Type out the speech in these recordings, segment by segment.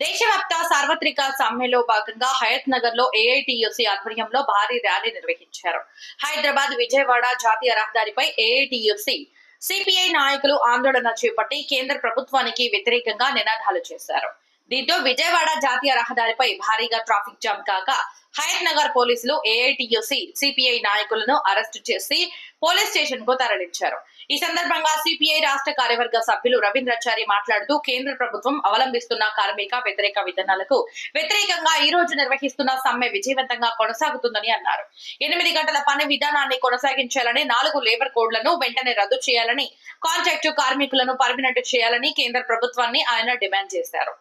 దేశవ్యాప్త సార్వత్రిక సమ్మెలో భాగంగా హయత్ నగర్లో ఏఐటియుసి ఆధ్వర్యంలో భారీ ర్యాలీ నిర్వహించారు. హైదరాబాద్ విజయవాడ జాతీయ రహదారిపై ఏఐటియుసి సిపిఐ నాయకులు ఆందోళన చేపట్టి కేంద్ర ప్రభుత్వానికి వ్యతిరేకంగా నినాదాలు చేశారు. దీంతో విజయవాడ జాతీయ రహదారిపై భారీగా ట్రాఫిక్ జామ్ కాగా హయత్ నగర్ పోలీసులు ఏఐటియుసి సిపిఐ నాయకులను అరెస్టు చేసి పోలీస్ స్టేషన్కు తరలించారు. ఈ సందర్భంగా సిపిఐ రాష్ట్ర కార్యవర్గ సభ్యులు రవీంద్రచారి మాట్లాడుతూ కేంద్ర ప్రభుత్వం అవలంబిస్తున్న కార్మిక వ్యతిరేక విధానాలకు వ్యతిరేకంగా ఈ రోజు నిర్వహిస్తున్న సమ్మె విజయవంతంగా కొనసాగుతుందని అన్నారు. ఎనిమిది గంటల పని విధానాన్ని కొనసాగించాలని నాలుగు లేబర్ కోడ్లను వెంటనే రద్దు చేయాలని కాంట్రాక్టు కార్మికులను పర్మినెంట్ చేయాలని కేంద్ర ప్రభుత్వాన్ని ఆయన డిమాండ్ చేశారు.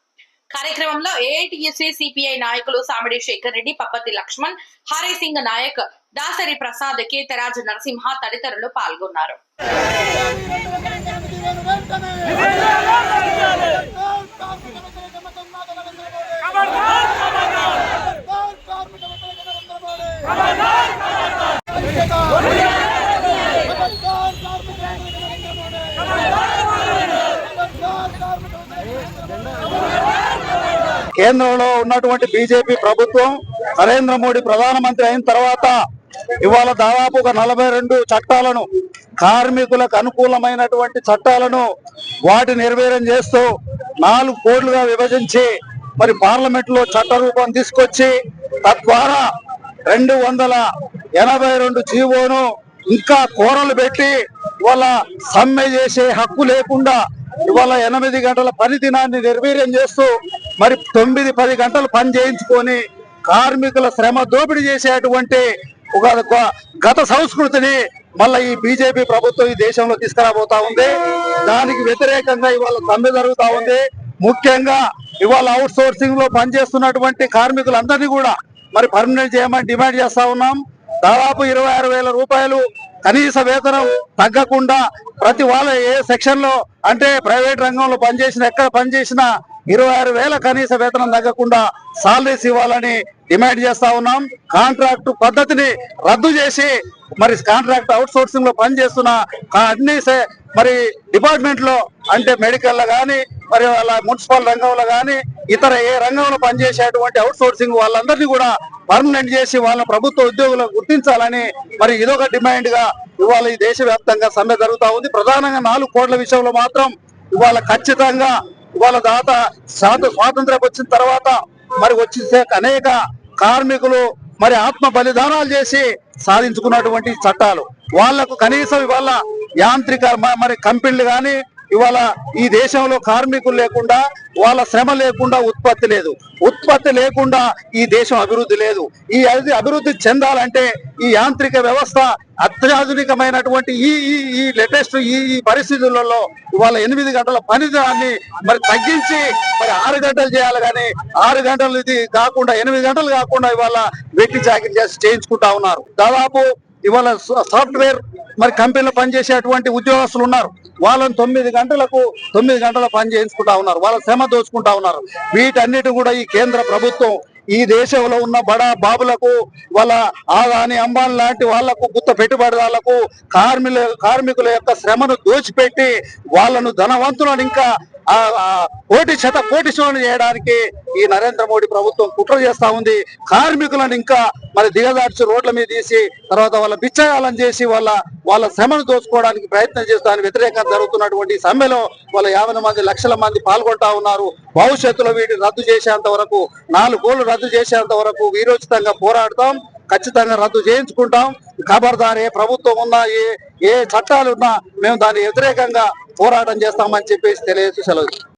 కార్యక్రమంలో ఏఐటిఎస్సీ సిపిఐ నాయకులు సామిడి శేఖర్ రెడ్డి పప్పతి లక్ష్మణ్ హరి సింగ్ నాయక్ దాసరి ప్రసాద్ కేతరాజు నరసింహ తదితరులు పాల్గొన్నారు. కేంద్రంలో ఉన్నటువంటి బీజేపీ ప్రభుత్వం నరేంద్ర మోడీ ప్రధానమంత్రి అయిన తర్వాత ఇవాళ దాదాపు ఒక నలభై రెండు చట్టాలను కార్మికులకు అనుకూలమైనటువంటి చట్టాలను వాటి నిర్వీర్యం చేస్తూ నాలుగు కోట్లుగా విభజించి మరి పార్లమెంట్లో చట్ట రూపం తీసుకొచ్చి తద్వారా రెండు వందల ఎనభై రెండు జీవోను ఇంకా కూరలు పెట్టి ఇవాళ సమ్మె చేసే హక్కు లేకుండా ఇవాళ ఎనిమిది గంటల పని దినాన్ని నిర్వీర్యం చేస్తూ మరి తొమ్మిది పది గంటలు పని చేయించుకొని కార్మికుల శ్రమ దోపిడీ చేసేటువంటి ఒక గత సంస్కృతిని మళ్ళీ ఈ బీజేపీ ప్రభుత్వం ఈ దేశంలో తీసుకురాబోతా ఉంది. దానికి వ్యతిరేకంగా ఇవాళ సమ్మె జరుగుతా ఉంది. ముఖ్యంగా ఇవాళ అవుట్ సోర్సింగ్లో పనిచేస్తున్నటువంటి కార్మికులందరినీ కూడా మరి పర్మనెంట్ చేయమని డిమాండ్ చేస్తా ఉన్నాం. దాదాపు ఇరవై ఆరు వేల రూపాయలు కనీస వేతనం తగ్గకుండా ప్రతి వాళ్ళ ఏ సెక్షన్లో అంటే ప్రైవేట్ రంగంలో పనిచేసిన ఎక్కడ పనిచేసినా ఇరవై ఆరు వేల కనీస వేతనం తగ్గకుండా సాలరీస్ ఇవ్వాలని డిమాండ్ చేస్తా ఉన్నాం. కాంట్రాక్ట్ పద్ధతిని రద్దు చేసి మరి కాంట్రాక్ట్ అవుట్ సోర్సింగ్లో పనిచేస్తున్న అన్ని మరి డిపార్ట్మెంట్లో అంటే మెడికల్లో గానీ మరి వాళ్ళ మున్సిపల్ రంగంలో గానీ ఇతర ఏ రంగంలో పనిచేసేటువంటి అవుట్ సోర్సింగ్ వాళ్ళందరినీ కూడా పర్మనెంట్ చేసి వాళ్ళ ప్రభుత్వ ఉద్యోగులను గుర్తించాలని మరి ఇదొక డిమాండ్గా ఇవాళ ఈ దేశవ్యాప్తంగా సమ్మె జరుగుతా ఉంది. ప్రధానంగా నాలుగు కోట్ల విషయంలో మాత్రం ఇవాళ ఖచ్చితంగా ఇవాళ దాత స్వాతంత్రం వచ్చిన తర్వాత మరి వచ్చే అనేక కార్మికులు మరి ఆత్మ బలిదానాలు చేసి సాధించుకున్నటువంటి చట్టాలు. వాళ్ళకు కనీసం ఇవాళ యాంత్రిక మరి కంపెనీలు కానీ ఇవాళ ఈ దేశంలో కార్మికులు లేకుండా వాళ్ళ శ్రమ లేకుండా ఉత్పత్తి లేదు. ఉత్పత్తి లేకుండా ఈ దేశం అభివృద్ధి లేదు. ఈ అది అభివృద్ధి చెందాలంటే ఈ యాంత్రిక వ్యవస్థ అత్యాధునికమైనటువంటి ఈ ఈ ఈ లేటెస్ట్ ఈ ఈ పరిస్థితులలో ఇవాళ ఎనిమిది గంటల పనిదాన్ని మరి తగ్గించి మరి ఆరు గంటలు చేయాలి కానీ ఆరు గంటలు ఇది కాకుండా ఎనిమిది గంటలు కాకుండా ఇవాళ వెట్టి చాకరీ చేసి చేయించుకుంటా ఉన్నారు. దాదాపు ఇవాళ సాఫ్ట్వేర్ మరి కంపెనీలో పనిచేసేటువంటి ఉద్యోగస్తులు ఉన్నారు. వాళ్ళని తొమ్మిది గంటలకు తొమ్మిది గంటల పని చేయించుకుంటా ఉన్నారు. వాళ్ళ శ్రమ దోచుకుంటా ఉన్నారు. వీటన్నిటి కూడా ఈ కేంద్ర ప్రభుత్వం ఈ దేశంలో ఉన్న బడా బాబులకు వాళ్ళ ఆదాని అంబాన్ లాంటి వాళ్ళకు గుత్త పెట్టుబడిదారులకు కార్మికుల కార్మికుల యొక్క శ్రమను దోచిపెట్టి వాళ్ళను ధనవంతులను ఇంకా కోటి శత కోటి చేయడానికి ఈ నరేంద్ర మోడీ ప్రభుత్వం కుట్ర చేస్తా ఉంది. కార్మికులను ఇంకా మరి దిగదార్చి రోడ్ల మీద తీసి తర్వాత వాళ్ళ బిచ్చగాలం చేసి వాళ్ళ వాళ్ళ శ్రమను దోచుకోవడానికి ప్రయత్నం చేస్తానికి వ్యతిరేకంగా జరుగుతున్నటువంటి సమ్మెలో వాళ్ళ యాభై మంది లక్షల మంది పాల్గొంటా ఉన్నారు. భవిష్యత్తులో వీటిని రద్దు చేసేంత వరకు నాలుగు కోళ్ళు రద్దు చేసేంత వరకు వీరోచితంగా పోరాడతాం. ఖచ్చితంగా రద్దు చేయించుకుంటాం. ఖబర్దార్ ఏ ప్రభుత్వం ఉన్నా ఏ ఏ చట్టాలు ఉన్నా మేము దాని వ్యతిరేకంగా పోరాటం చేస్తామని చెప్పేసి తెలియజేసి సెలవు.